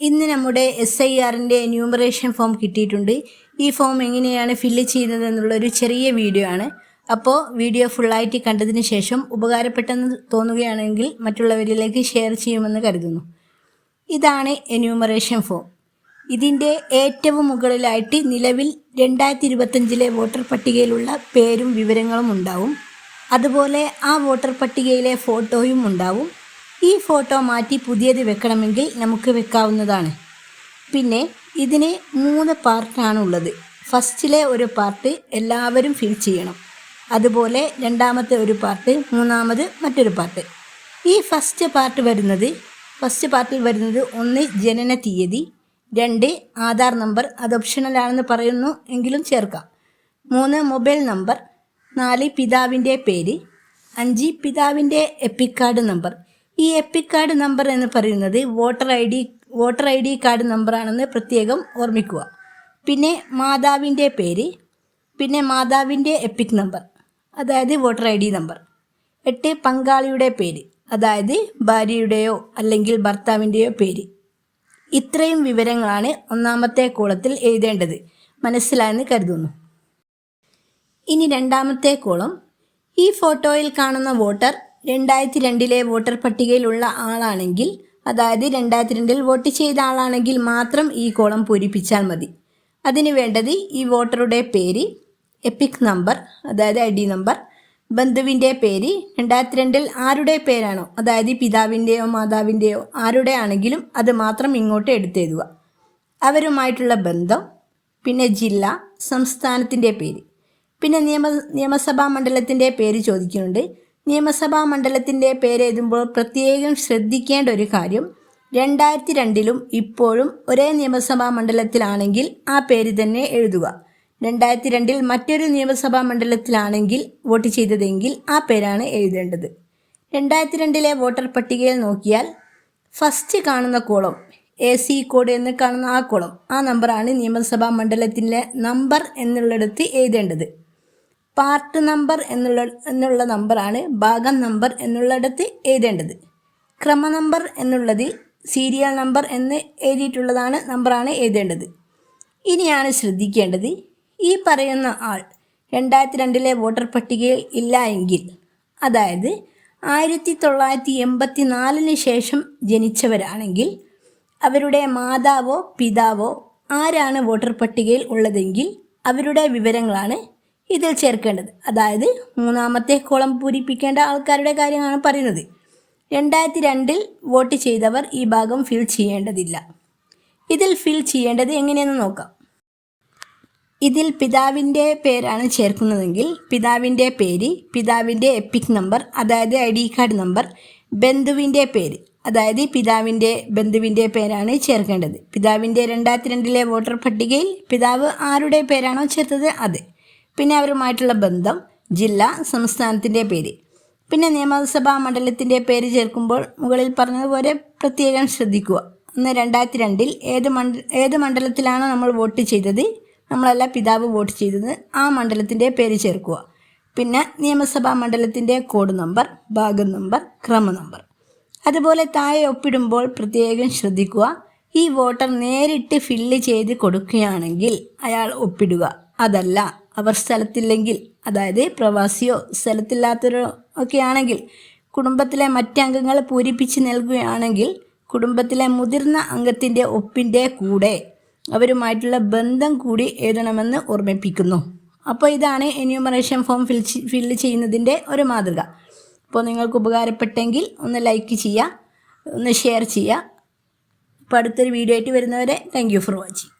ഇന്ന് നമ്മുടെ S I ആറിന്റെ ന്യൂമറേഷൻ ഫോം കിട്ടിയിട്ടുണ്ട്. ഈ ഫോം എങ്ങനെയാണ് ഫില്ല് ചെയ്യുന്നത് എന്നുള്ളൊരു ചെറിയ വീഡിയോ ആണ്. അപ്പോൾ വീഡിയോ ഫുള്ളായിട്ട് കണ്ടതിന് ശേഷം ഉപകാരപ്പെട്ടെന്ന് തോന്നുകയാണെങ്കിൽ മറ്റുള്ളവരിലേക്ക് ഷെയർ ചെയ്യുമെന്ന് കരുതുന്നു. ഇതാണ് എന്യൂമറേഷൻ ഫോം ഇതിന്റെ ഏറ്റവും മുകളിലായിട്ട് നിലവിൽ രണ്ടായിരത്തി ഇരുപത്തഞ്ചിലെ വോട്ടർ പട്ടികയിലുള്ള പേരും വിവരങ്ങളും ഉണ്ടാവും. അതുപോലെ ആ വോട്ടർ പട്ടികയിലെ ഫോട്ടോയും ഉണ്ടാവും. ഈ ഫോട്ടോ മാറ്റി പുതിയത് വെക്കണമെങ്കിൽ നമുക്ക് വെക്കാവുന്നതാണ്. പിന്നെ ഇതിന് മൂന്ന് പാർട്ടാണ് ഉള്ളത് ഫസ്റ്റിലെ ഒരു പാർട്ട് എല്ലാവരും ഫിൽ ചെയ്യണം. അതുപോലെ രണ്ടാമത്തെ ഒരു പാർട്ട് മൂന്നാമത് മറ്റൊരു പാർട്ട്. ഈ ഫസ്റ്റ് പാർട്ട് വരുന്നത് ഫസ്റ്റ് പാർട്ടിൽ വരുന്നത് ഒന്ന് ജനന തീയതി രണ്ട് ആധാർ നമ്പർ അത് ഓപ്ഷണലാണെന്ന് പറയുന്നു എങ്കിലും ചേർക്കാം. മൂന്ന് മൊബൈൽ നമ്പർ നാല് പിതാവിന്റെ പേര് അഞ്ച് പിതാവിന്റെ എപ്പിക്കാർഡ് നമ്പർ. ഈ എപ്പിക് കാർഡ് നമ്പർ എന്ന് പറയുന്നത് voter I D voter I D card നമ്പറാണെന്ന് പ്രത്യേകം ഓർമ്മിക്കുക. പിന്നെ മാതാവിന്റെ പേര് പിന്നെ മാതാവിന്റെ എപ്പിക് നമ്പർ അതായത് വോട്ടർ ഐ ഡി നമ്പർ എട്ട് പങ്കാളിയുടെ പേര് അതായത് ഭാര്യയുടെയോ അല്ലെങ്കിൽ ഭർത്താവിന്റെയോ പേര്. ഇത്രയും വിവരങ്ങളാണ് ഒന്നാമത്തെ കോളത്തിൽ എഴുതേണ്ടത്. മനസ്സിലായെന്ന് കരുതുന്നു. ഇനി രണ്ടാമത്തെ കോളം. ഈ ഫോട്ടോയിൽ കാണുന്ന വോട്ടർ രണ്ടായിരത്തി രണ്ടിലെ വോട്ടർ പട്ടികയിലുള്ള ആളാണെങ്കിൽ അതായത് രണ്ടായിരത്തി രണ്ടിൽ വോട്ട് ചെയ്ത ആളാണെങ്കിൽ മാത്രം ഈ കോളം പൂരിപ്പിച്ചാൽ മതി. അതിന് വേണ്ടത് ഈ വോട്ടറുടെ പേര് എപ്പിക് നമ്പർ അതായത് ഐ ഡി നമ്പർ ബന്ധുവിന്റെ പേര് രണ്ടായിരത്തി രണ്ടിൽ ആരുടെ പേരാണോ അതായത് പിതാവിന്റെയോ മാതാവിന്റെയോ ആരുടെ ആണെങ്കിലും അത് മാത്രം ഇങ്ങോട്ട് എടുത്തെഴുതുക. അവരുമായിട്ടുള്ള ബന്ധം പിന്നെ ജില്ല സംസ്ഥാനത്തിന്റെ പേര്. പിന്നെ നിയമ നിയമസഭാ മണ്ഡലത്തിന്റെ പേര് ചോദിക്കുന്നുണ്ട്. നിയമസഭാ മണ്ഡലത്തിന്റെ പേരെഴുതുമ്പോൾ പ്രത്യേകം ശ്രദ്ധിക്കേണ്ട ഒരു കാര്യം രണ്ടായിരത്തി രണ്ടിലും ഇപ്പോഴും ഒരേ നിയമസഭാ മണ്ഡലത്തിലാണെങ്കിൽ ആ പേര് തന്നെ എഴുതുക. രണ്ടായിരത്തി രണ്ടിൽ മറ്റൊരു നിയമസഭാ മണ്ഡലത്തിലാണെങ്കിൽ വോട്ട് ചെയ്തതെങ്കിൽ ആ പേരാണ് എഴുതേണ്ടത്. രണ്ടായിരത്തി രണ്ടിലെ വോട്ടർ പട്ടികയിൽ നോക്കിയാൽ ഫസ്റ്റ് കാണുന്ന കോളം എ സി കോഡ് എന്ന് കാണുന്ന ആ കോളം ആ നമ്പറാണ് നിയമസഭാ മണ്ഡലത്തിലെ നമ്പർ എന്നുള്ളിടത്ത് എഴുതേണ്ടത്. പാർട്ട് നമ്പർ എന്നുള്ള എന്നുള്ള നമ്പറാണ് ഭാഗം നമ്പർ എന്നുള്ളിടത്ത് എഴുതേണ്ടത്. ക്രമ നമ്പർ എന്നുള്ളതിൽ സീരിയൽ നമ്പർ എന്ന് എഴുതിയിട്ടുള്ളതാണ് നമ്പറാണ് എഴുതേണ്ടത്. ഇനിയാണ് ശ്രദ്ധിക്കേണ്ടത്. ഈ പറയുന്ന ആൾ രണ്ടായിരത്തി രണ്ടിലെ വോട്ടർ പട്ടികയിൽ ഇല്ല എങ്കിൽ അതായത് ആയിരത്തി തൊള്ളായിരത്തി എൺപത്തി നാലിന് ശേഷം ജനിച്ചവരാണെങ്കിൽ അവരുടെ മാതാവോ പിതാവോ ആരാണ് വോട്ടർ പട്ടികയിൽ ഉള്ളതെങ്കിൽ അവരുടെ വിവരങ്ങളാണ് ഇതിൽ ചേർക്കേണ്ടത്. അതായത് മൂന്നാമത്തെ കോളം പൂരിപ്പിക്കേണ്ട ആൾക്കാരുടെ കാര്യമാണ് പറയുന്നത്. രണ്ടായിരത്തി രണ്ടിൽ വോട്ട് ചെയ്തവർ ഈ ഭാഗം ഫിൽ ചെയ്യേണ്ടതില്ല. ഇതിൽ ഫിൽ ചെയ്യേണ്ടത് എങ്ങനെയെന്ന് നോക്കാം. ഇതിൽ പിതാവിന്റെ പേരാണ് ചേർക്കുന്നതെങ്കിൽ പിതാവിന്റെ പേര് പിതാവിന്റെ എപ്പിക് നമ്പർ അതായത് ഐ ഡി കാർഡ് നമ്പർ ബന്ധുവിന്റെ പേര് അതായത് പിതാവിന്റെ ബന്ധുവിന്റെ പേരാണ് ചേർക്കേണ്ടത്. പിതാവിന്റെ രണ്ടായിരത്തി രണ്ടിലെ വോട്ടർ പട്ടികയിൽ പിതാവ് ആരുടെ പേരാണോ ചേർത്തത്? അത്. പിന്നെ അവരുമായിട്ടുള്ള ബന്ധം ജില്ല സംസ്ഥാനത്തിന്റെ പേര്. പിന്നെ നിയമസഭാ മണ്ഡലത്തിന്റെ പേര് ചേർക്കുമ്പോൾ മുകളിൽ പറഞ്ഞതുപോലെ പ്രത്യേകം ശ്രദ്ധിക്കുക. ഒന്ന് രണ്ടായിരത്തി രണ്ടിൽ ഏത് മണ്ഡ ഏത് മണ്ഡലത്തിലാണോ നമ്മൾ വോട്ട് ചെയ്തത്? നമ്മളല്ല പിതാവ് വോട്ട് ചെയ്തത്. ആ മണ്ഡലത്തിന്റെ പേര് ചേർക്കുക. പിന്നെ നിയമസഭാ മണ്ഡലത്തിന്റെ കോഡ് നമ്പർ ഭാഗം നമ്പർ ക്രമ നമ്പർ. അതുപോലെ താഴെ ഒപ്പിടുമ്പോൾ പ്രത്യേകം ശ്രദ്ധിക്കുക. ഈ വോട്ടർ നേരിട്ട് ഫില്ല് ചെയ്ത് കൊടുക്കുകയാണെങ്കിൽ അയാൾ ഒപ്പിടുക. അതല്ല അവർ സ്ഥലത്തില്ലെങ്കിൽ അതായത് പ്രവാസിയോ സ്ഥലത്തില്ലാത്തവരോ ഒക്കെ ആണെങ്കിൽ കുടുംബത്തിലെ മറ്റംഗങ്ങൾ പൂരിപ്പിച്ച് നൽകുകയാണെങ്കിൽ കുടുംബത്തിലെ മുതിർന്ന അംഗത്തിന്റെ ഒപ്പിന്റെ കൂടെ അവരുമായിട്ടുള്ള ബന്ധം കൂടി എഴുതണമെന്ന് ഓർമ്മിപ്പിക്കുന്നു. അപ്പോൾ ഇതാണ് എന്യൂമറേഷൻ ഫോം ഫിൽ ഫില്ല് ചെയ്യുന്നതിന്റെ ഒരു മാതൃക. അപ്പോൾ നിങ്ങൾക്ക് ഉപകാരപ്പെട്ടെങ്കിൽ ഒന്ന് ലൈക്ക് ചെയ്യുക ഒന്ന് ഷെയർ ചെയ്യുക. അപ്പോൾ അടുത്തൊരു വീഡിയോ ആയിട്ട് വരുന്നവരെ താങ്ക് ഫോർ വാച്ചിങ്